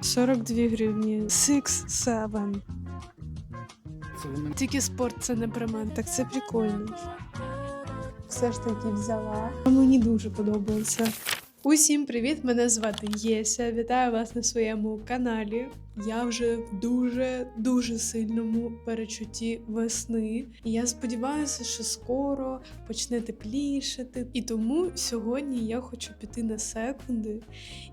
42 гривні. Six, seven. Тільки спорт це не про мене. Так це прикольно. Все ж таки взяла. Мені дуже подобається. Усім привіт! Мене звати Єся. Вітаю вас на своєму каналі. Я вже в дуже дуже сильному перечутті весни. І я сподіваюся, що скоро почне теплішати. І тому сьогодні я хочу піти на секунди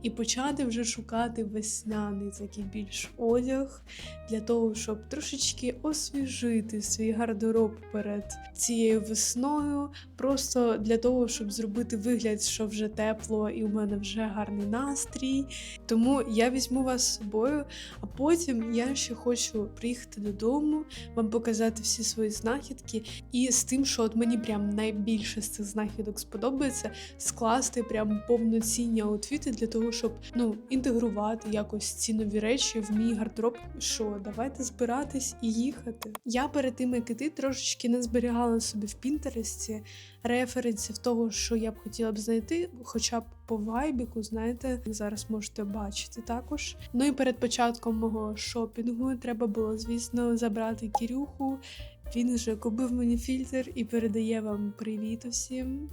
і почати вже шукати весняний такий більш одяг для того, щоб трошечки освіжити свій гардероб перед цією весною, просто для того, щоб зробити вигляд, що вже тепло і у мене вже гарний настрій. Тому я візьму вас з собою, а потім я ще хочу приїхати додому, вам показати всі свої знахідки, і з тим, що от мені прям найбільше з цих знахідок сподобається, скласти прям повноцінні аутфіти для того, щоб ну інтегрувати якось ці нові речі в мій гардероб. Що давайте збиратись і їхати. Я перед тим як іти трошечки не зберігала собі в Пінтересті референсів того, що я б хотіла б знайти, хоча б по вайбіку, знаєте, зараз можете бачити також. Ну і перед початком мого шопінгу треба було, звісно, забрати Кірюху. Він вже купив мені фільтр і передає вам привіт усім.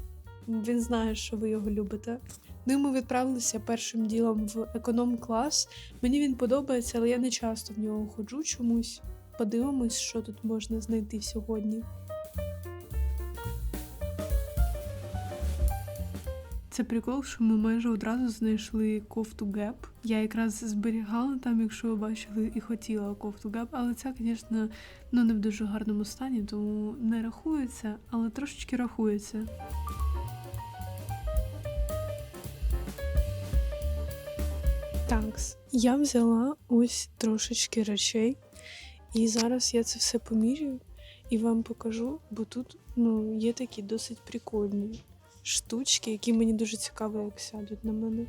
Він знає, що ви його любите. Ну і ми відправилися першим ділом в економ-клас. Мені він подобається, але я не часто в нього ходжу чомусь. Подивимось, що тут можна знайти сьогодні. Це прикол, що ми майже одразу знайшли кофту Gap. Я якраз зберігала там, якщо ви бачили, і хотіла кофту Gap, але ця, звісно, ну не в дуже гарному стані, тому не рахується, але трошечки рахується. Такс. Я взяла ось трошечки речей, і зараз я це все помірюю і вам покажу, бо тут ну, є такі досить прикольні штучки, які мені дуже цікаво, як сядуть на мене.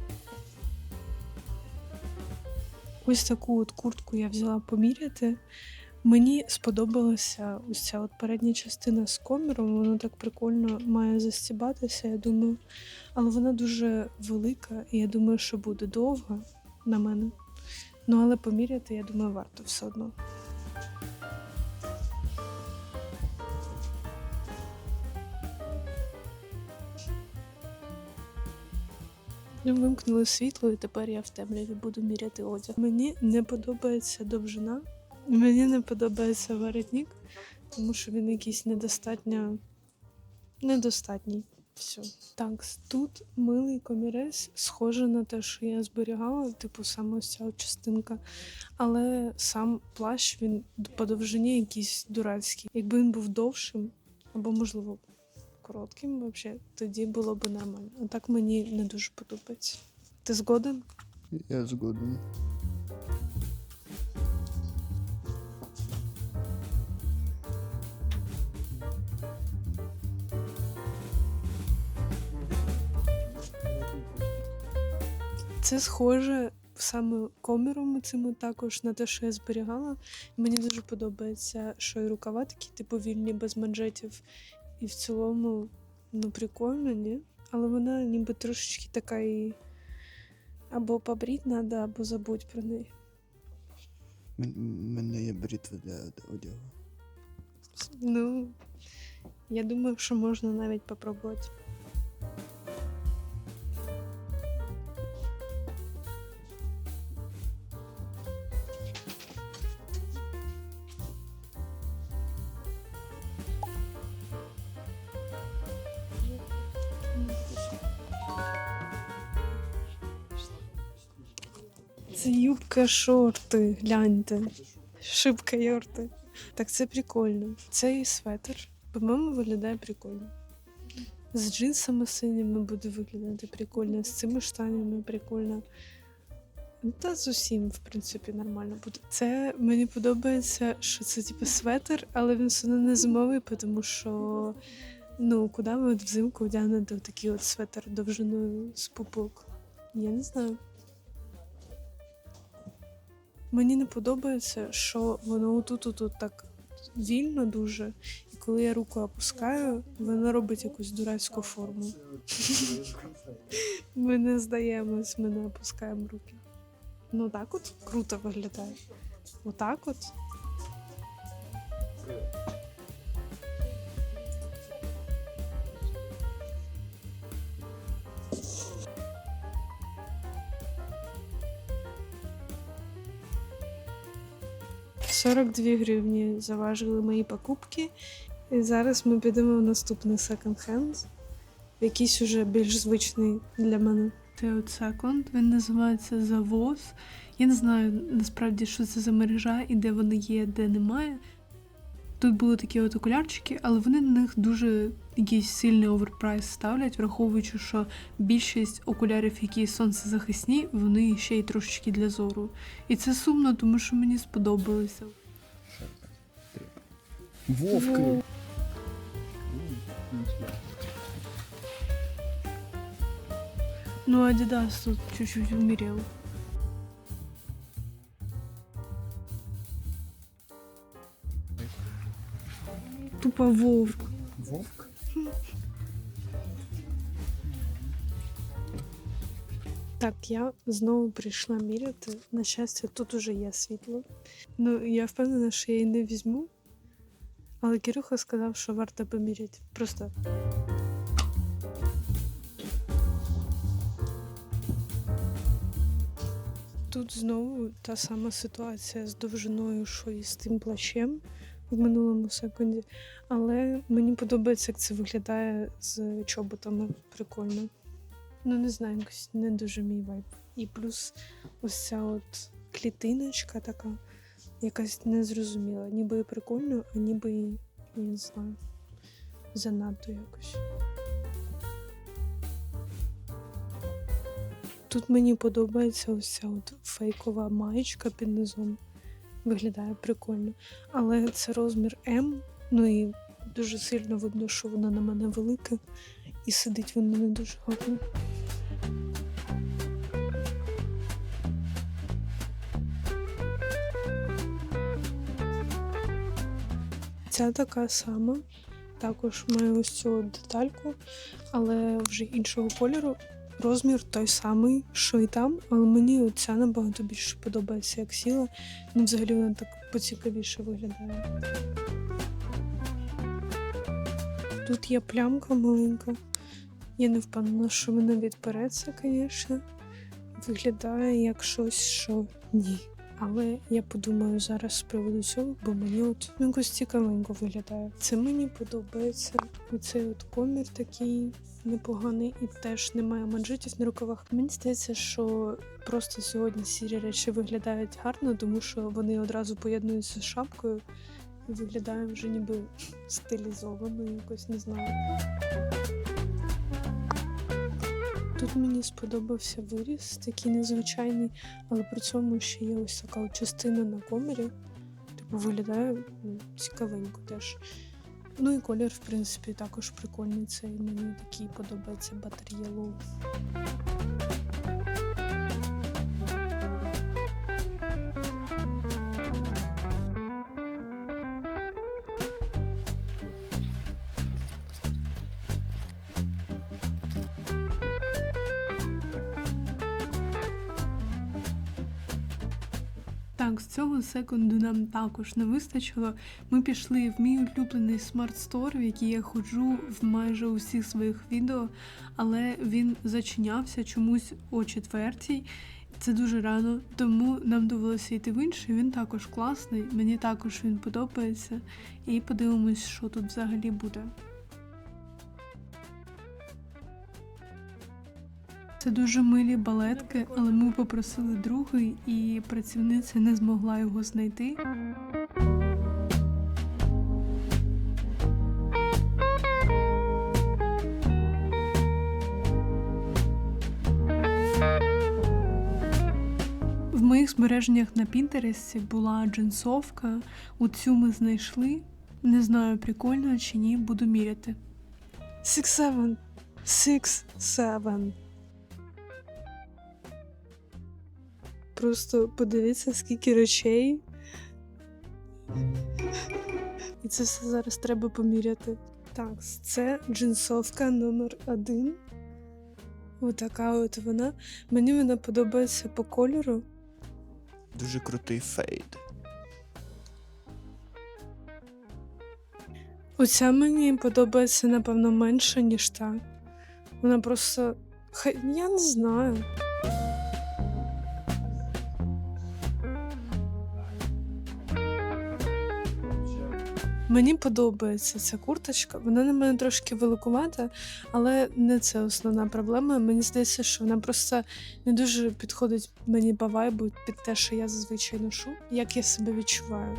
Ось таку от куртку я взяла поміряти. Мені сподобалася ось ця от передня частина з коміром, вона так прикольно має застібатися, я думаю. Але вона дуже велика, і я думаю, що буде довга на мене. Ну, але поміряти, я думаю, варто все одно. Вимкнули світло, і тепер я в темряві буду міряти одяг. Мені не подобається довжина, мені не подобається воротник, тому що він якийсь недостатньо недостатній. Все. Так, тут милий комірець, схоже на те, що я зберігала, типу саме ось ця частинка. Але сам плащ він по довжині якийсь дурацький. Якби він був довшим, або, можливо, коротким, взагалі, тоді було б нормально. А так мені не дуже подобається. Ти згоден? я згоден. Це схоже саме коміром цим також на те, що я зберігала. Мені дуже подобається, що і рукава такі типу вільні, без манжетів. І в цілому, ну, прикольно, ні? Але вона ніби трошечки така і або побріть надо, або забудь про неї. У мене є бритва для одягу. Ну, я думаю, що можна навіть попробувати. Це юбка шорти, гляньте. Шибка йорти. Так це прикольно. Цей светр, по-моєму, виглядає прикольно. З джинсами синіми буде виглядати прикольно, з цими штанями прикольно. Ну, Та з усім, в принципі, нормально буде. Це мені подобається, що це типу светр, але він все не зимовий, тому що ну, куди ви взимку вдягнете такий от светр довжиною з пупок? Я не знаю. Мені не подобається, що воно отут отут так вільно дуже, і коли я руку опускаю, воно робить якусь дурацьку форму. Ми не здаємось, ми не опускаємо руки. Ну так от круто виглядає. Отак от. Сорок дві гривні заважили мої покупки. І зараз ми підемо в наступний секонд-хенд, якийсь уже більш звичний для мене. Це секонд, він називається Завоз. Я не знаю насправді, що це за мережа і де вони є, де немає. Тут були такі от окулярчики, але вони на них дуже якийсь сильний оверпрайс ставлять, враховуючи, що більшість окулярів, які сонцезахисні, вони ще й трошечки для зору. І це сумно, тому що мені сподобалося. Вовки. Вов. Ну, Adidas тут чуть-чуть умерел. Тупо вовк. Вовк? Так, я знову прийшла міряти. На щастя, тут уже є світло. Ну, я впевнена, що я її не візьму. Але Кирюха сказав, що варто поміряти. Просто. Тут знову та сама ситуація з довжиною, що і з тим плащем в минулому секунді. Але мені подобається, як це виглядає з чоботами. Прикольно. Ну, не знаю, якось не дуже мій вайб. І плюс ось ця от клітиночка така, якась незрозуміла. Ніби і прикольно, а ніби і, я не знаю, занадто якось. Тут мені подобається ось ця от фейкова маєчка під низом. Виглядає прикольно. Але це розмір М, ну і дуже сильно видно, що вона на мене велика, і сидить вона не дуже гарно. Ця така сама. Також має ось цю детальку, але вже іншого кольору. Розмір той самий, що і там, але мені ця набагато більше подобається, як сіла. Ну, взагалі вона так поцікавіше виглядає. Тут є плямка маленька. Я не впевнена, що вона відпереться, звісно. Виглядає як щось, що ні. Але я подумаю зараз з приводу цього, бо мені от якось цікавенько виглядає. Це мені подобається. Оцей от комір такий непоганий і теж немає манжетів на рукавах. Мені здається, що просто сьогодні сірі речі виглядають гарно, тому що вони одразу поєднуються з шапкою і виглядає вже ніби стилізовано, якось не знаю. Тут мені сподобався виріс, такий незвичайний, але при цьому ще є ось така частина на комірі. Типу виглядає ну, цікавенько теж. Ну і колір, в принципі, також прикольний. Цей мені такий подобається Butter Yellow. Секунду нам також не вистачило. Ми пішли в мій улюблений смарт-стор, в який я ходжу в майже усіх своїх відео, але він зачинявся чомусь о четвертій. Це дуже рано, тому нам довелося йти в інший. Він також класний, мені також він подобається. І подивимось, що тут взагалі буде. Це дуже милі балетки, але ми попросили другий, і працівниця не змогла його знайти. В моїх збереженнях на Пінтересті була джинсовка. Оцю ми знайшли. Не знаю, прикольно чи ні, буду міряти. Six seven. Six seven. Просто подивіться, скільки речей. І це все зараз треба поміряти. Так, це джинсовка номер один. Отака от вона. Мені вона подобається по кольору. Дуже крутий фейд. Оця мені подобається, напевно, менше, ніж та. Вона просто. Хай... Я не знаю. Мені подобається ця курточка. Вона на мене трошки великувата, але не це основна проблема. Мені здається, що вона просто не дуже підходить мені по вайбу під те, що я зазвичай ношу, як я себе відчуваю.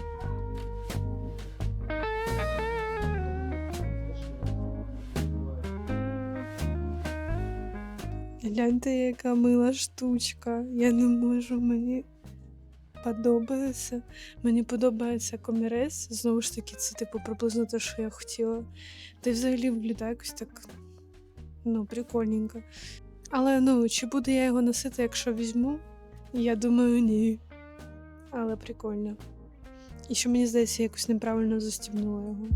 Гляньте, яка мила штучка. Я не можу, мені подобається. Мені подобається комірець. Знову ж таки, це типу приблизно те, що я хотіла. Та й взагалі виглядає якось так ну, прикольненько. Але ну, чи буду я його носити, якщо візьму? Я думаю, ні. Але прикольно. І що мені здається, я якось неправильно застібнула його.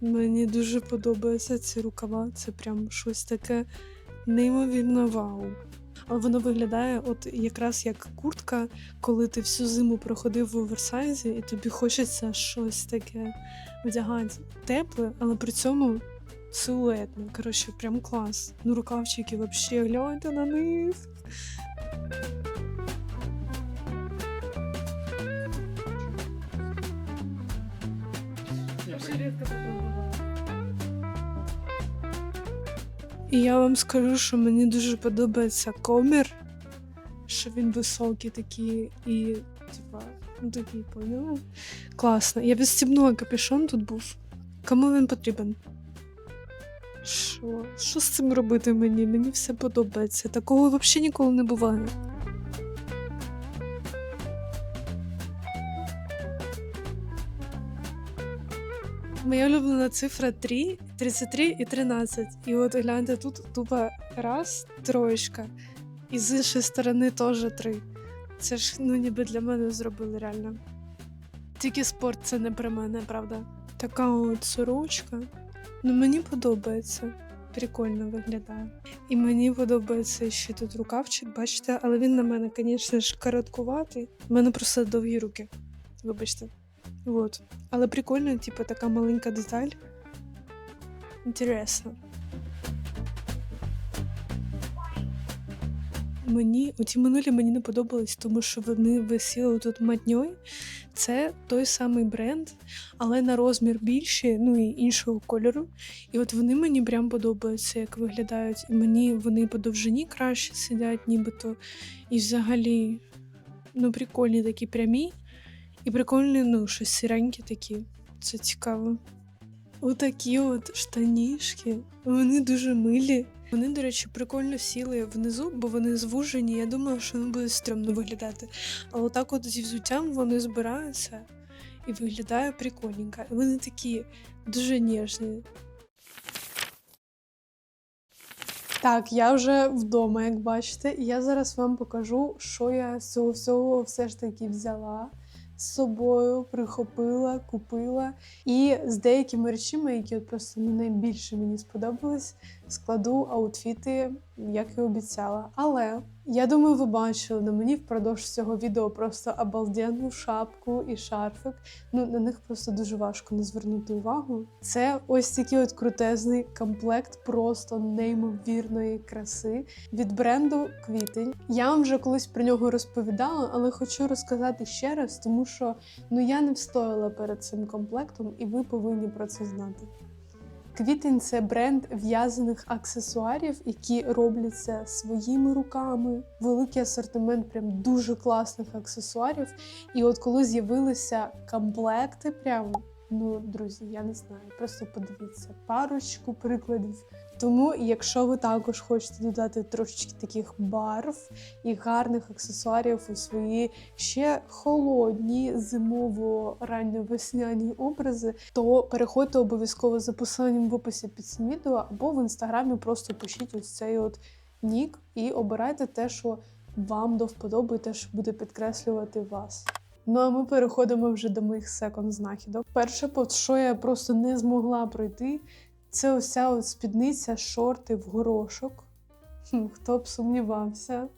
Мені дуже подобаються ці рукава. Це прям щось таке неймовірно вау. Але воно виглядає от якраз як куртка, коли ти всю зиму проходив в оверсайзі, і тобі хочеться щось таке вдягати тепле, але при цьому силуетне. Коротше, прям клас. Ну, рукавчики взагалі гляньте на них. І я вам скажу, що мені дуже подобається комір, що він високий такий і, типа, ну такий, поняла? Класно. Я відстібнула капюшон тут був. Кому він потрібен? Що? Що з цим робити мені? Мені все подобається. Такого взагалі ніколи не буває. Моя улюблена цифра 3, 33 і 13. І от гляньте, тут тупо раз, троєчка. І з іншої сторони теж три. Це ж ну ніби для мене зробили реально. Тільки спорт це не про мене, правда. Така от сорочка. Ну мені подобається. Прикольно виглядає. І мені подобається ще тут рукавчик, бачите, але він на мене, звісно ж, короткуватий. У мене просто довгі руки. Вибачте. Вот. Але прикольно, типу, така маленька деталь. Інтересно. Мені оті минулі мені не подобались, тому що вони висіли тут матньою. Це той самий бренд, але на розмір більші, ну і іншого кольору. І от вони мені прям подобаються, як виглядають. І мені вони по довжині краще сидять, нібито. І взагалі, ну, прикольні такі прямі. І прикольні, ну, щось сіренькі такі. Це цікаво. Отакі от штанішки. Вони дуже милі. Вони, до речі, прикольно сіли внизу, бо вони звужені. Я думала, що вони будуть стрьомно виглядати. А отак от зі взуттям вони збираються і виглядає прикольненько. І Вони такі дуже ніжні. Так, я вже вдома, як бачите, і я зараз вам покажу, що я з цього всього все ж таки взяла з собою, прихопила, купила. І з деякими речами, які от просто найбільше мені сподобались, складу аутфіти, як і обіцяла. Але я думаю, ви бачили на мені впродовж цього відео просто обалденну шапку і шарфик. Ну на них просто дуже важко не звернути увагу. Це ось такий от крутезний комплект, просто неймовірної краси від бренду Квітень. Я вам вже колись про нього розповідала, але хочу розказати ще раз, тому що ну я не встояла перед цим комплектом, і ви повинні про це знати. Квітень це бренд в'язаних аксесуарів, які робляться своїми руками. Великий асортимент прям дуже класних аксесуарів. І от коли з'явилися комплекти, прям ну друзі, я не знаю, просто подивіться парочку прикладів. Тому, якщо ви також хочете додати трошечки таких барв і гарних аксесуарів у свої ще холодні зимово ранньовесняні образи, то переходьте обов'язково за посиланням в описі під цим відео або в інстаграмі просто пишіть ось цей от нік і обирайте те, що вам до вподоби, те, що буде підкреслювати вас. Ну а ми переходимо вже до моїх секонд знахідок. Перше, по що я просто не змогла пройти, Це ось ця от спідниця, шорти в горошок. Хто б сумнівався.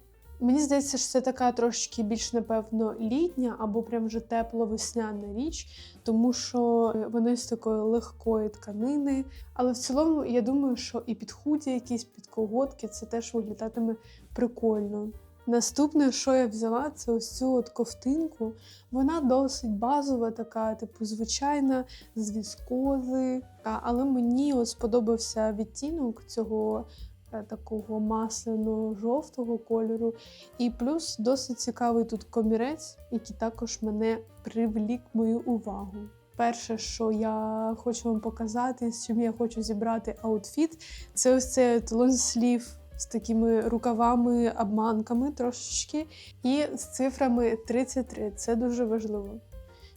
Мені здається, що це така трошечки більш, напевно, літня або прям вже тепло-весняна річ, тому що е, вони з такої легкої тканини. Але в цілому, я думаю, що і під худі якісь, під колготки це теж виглядатиме прикольно. Наступне, що я взяла, це ось цю от ковтинку. Вона досить базова, така, типу, звичайна, з віскози. Але мені от сподобався відтінок цього е, такого масляно-жовтого кольору. І плюс досить цікавий тут комірець, який також мене привлік мою увагу. Перше, що я хочу вам показати, з чим я хочу зібрати аутфіт, це ось цей лонслів з такими рукавами, обманками трошечки, і з цифрами 33. Це дуже важливо.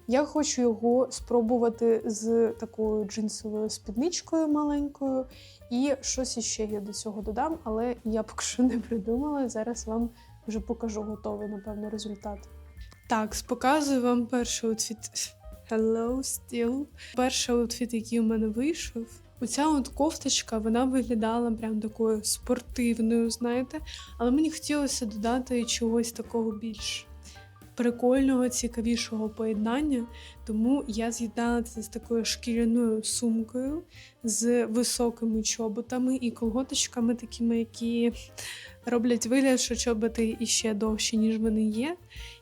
Я хочу його спробувати з такою джинсовою спідничкою маленькою, і щось іще я до цього додам, але я поки що не придумала. Зараз вам вже покажу готовий, напевно, результат. Так, показую вам перший outfit. Hello, still. Перший outfit, який у мене вийшов. Оця от кофточка, вона виглядала прям такою спортивною, знаєте, але мені хотілося додати чогось такого більш прикольного, цікавішого поєднання. Тому я з'єднала це з такою шкіряною сумкою, з високими чоботами і колготочками, такими, які роблять вигляд, що чоботи іще довші, ніж вони є.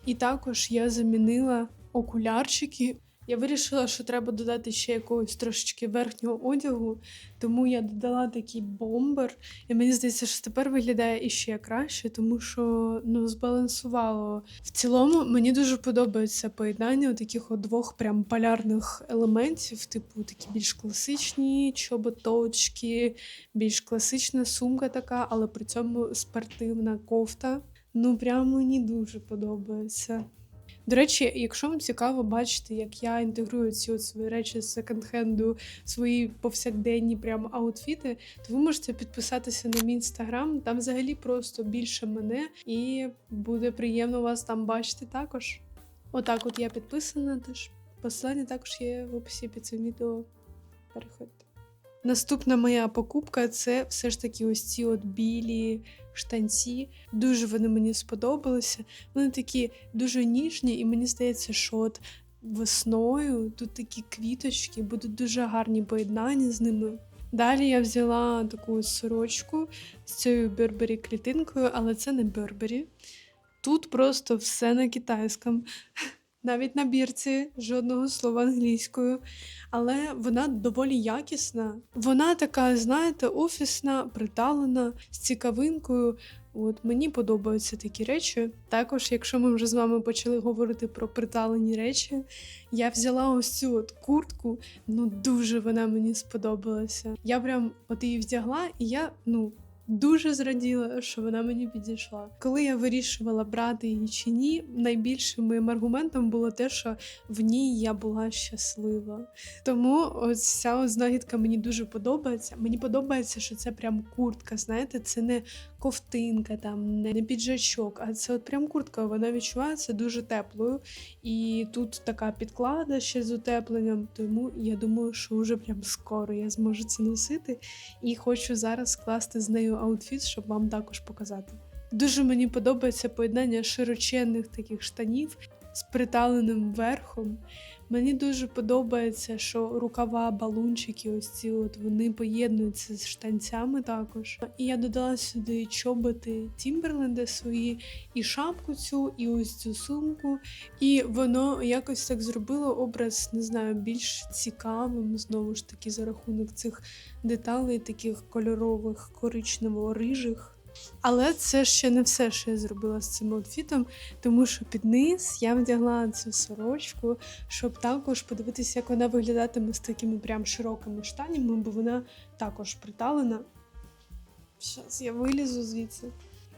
І також я замінила окулярчики. Я вирішила, що треба додати ще якогось трошечки верхнього одягу, тому я додала такий бомбер. І мені здається, що тепер виглядає іще краще, тому що ну, збалансувало. В цілому мені дуже подобається поєднання таких двох прям полярних елементів, типу такі більш класичні чоботочки, більш класична сумка така, але при цьому спортивна кофта. Ну, прям мені дуже подобається. До речі, якщо вам цікаво бачити, як я інтегрую ці от свої речі з секонд-хенду, свої повсякденні прям аутфіти, то ви можете підписатися на мій інстаграм. Там взагалі просто більше мене, і буде приємно вас там бачити також. Отак, от я підписана, тож посилання також є в описі під цим відео. Переходьте. Наступна моя покупка це все ж таки ось ці от білі штанці. Дуже вони мені сподобалися. Вони такі дуже ніжні, і мені здається, що от весною тут такі квіточки, будуть дуже гарні поєднання з ними. Далі я взяла таку сорочку з цією бербері клітинкою, але це не бербері. Тут просто все на китайському. Навіть на бірці жодного слова англійською. Але вона доволі якісна. Вона така, знаєте, офісна, приталена, з цікавинкою. От мені подобаються такі речі. Також, якщо ми вже з вами почали говорити про приталені речі, я взяла ось цю от куртку. Ну дуже вона мені сподобалася. Я прям от її вдягла, і я ну. Дуже зраділа, що вона мені підійшла. Коли я вирішувала брати її чи ні, найбільшим моїм аргументом було те, що в ній я була щаслива. Тому ось ця знахідка мені дуже подобається. Мені подобається, що це прям куртка. Знаєте, це не ковтинка, там не піджачок, а це от прям куртка. Вона відчувається дуже теплою. І тут така підклада ще з утепленням. Тому я думаю, що вже прям скоро я зможу це носити. І хочу зараз скласти з нею аутфіт, щоб вам також показати. Дуже мені подобається поєднання широченних таких штанів з приталеним верхом. Мені дуже подобається, що рукава, балунчики, ось ці от вони поєднуються з штанцями також. І я додала сюди чоботи Тімберленда свої, і шапку цю, і ось цю сумку. І воно якось так зробило образ, не знаю, більш цікавим, знову ж таки, за рахунок цих деталей, таких кольорових, коричнево-рижих. Але це ще не все, що я зробила з цим аутфітом, тому що під низ я вдягла цю сорочку, щоб також подивитися, як вона виглядатиме з такими прям широкими штанями, бо вона також приталена. Зараз я вилізу звідси.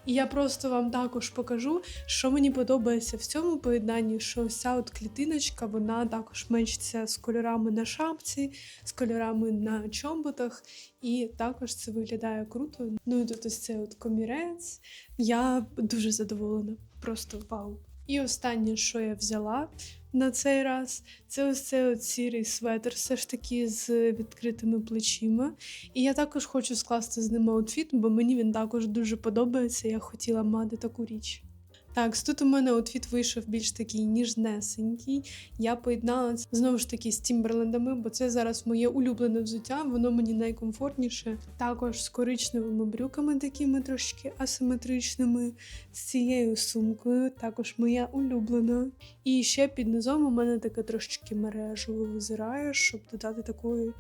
І я просто вам також покажу, що мені подобається в цьому поєднанні, що вся от клітиночка, вона також мечиться з кольорами на шапці, з кольорами на чоботах, і також це виглядає круто. Ну і тут ось цей от комірець. Я дуже задоволена, просто вау. І останнє, що я взяла, на цей раз. Це ось цей от сірий светр, все ж таки з відкритими плечима. І я також хочу скласти з ним аутфіт, бо мені він також дуже подобається. Я хотіла мати таку річ. Так, тут у мене аутфіт вийшов більш такий ніжнесенький. Я поєднала це знову ж таки з Тімберлендами, бо це зараз моє улюблене взуття, воно мені найкомфортніше. Також з коричневими брюками, такими трошки асиметричними, з цією сумкою, також моя улюблена. І ще під низом у мене таке трошечки мережево визирає, щоб додати такої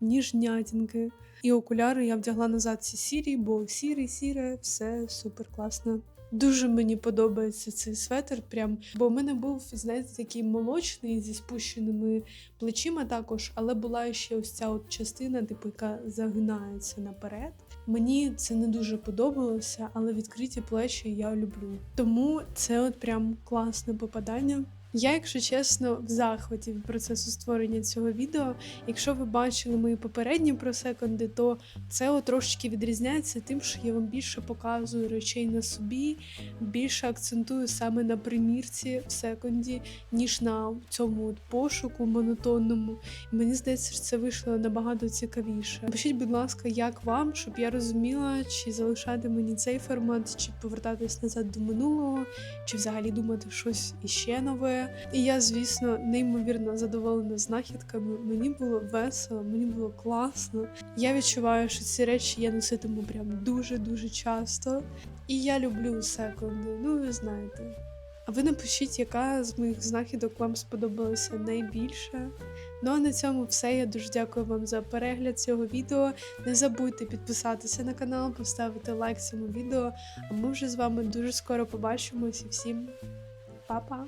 ніжнятінки. І окуляри я вдягла назад ці сірі, бо сірий, сіре, все супер класно. Дуже мені подобається цей светр, прям бо в мене був, знаєте, такий молочний зі спущеними плечима також, але була ще ось ця от частина, типу, яка загинається наперед. Мені це не дуже подобалося, але відкриті плечі я люблю. Тому це от прям класне попадання. Я, якщо чесно, в захваті від процесу створення цього відео. Якщо ви бачили мої попередні про секонди, то це трошечки відрізняється тим, що я вам більше показую речей на собі, більше акцентую саме на примірці в секонді, ніж на цьому от пошуку монотонному. І мені здається, що це вийшло набагато цікавіше. Пишіть, будь ласка, як вам, щоб я розуміла, чи залишати мені цей формат, чи повертатись назад до минулого, чи взагалі думати щось іще нове. І я, звісно, неймовірно задоволена знахідками. Мені було весело, мені було класно. Я відчуваю, що ці речі я носитиму прям дуже-дуже часто. І я люблю секунди, ну ви знаєте. А ви напишіть, яка з моїх знахідок вам сподобалася найбільше. Ну а на цьому все. Я дуже дякую вам за перегляд цього відео. Не забудьте підписатися на канал, поставити лайк цьому відео. А ми вже з вами дуже скоро побачимось і всім па-па!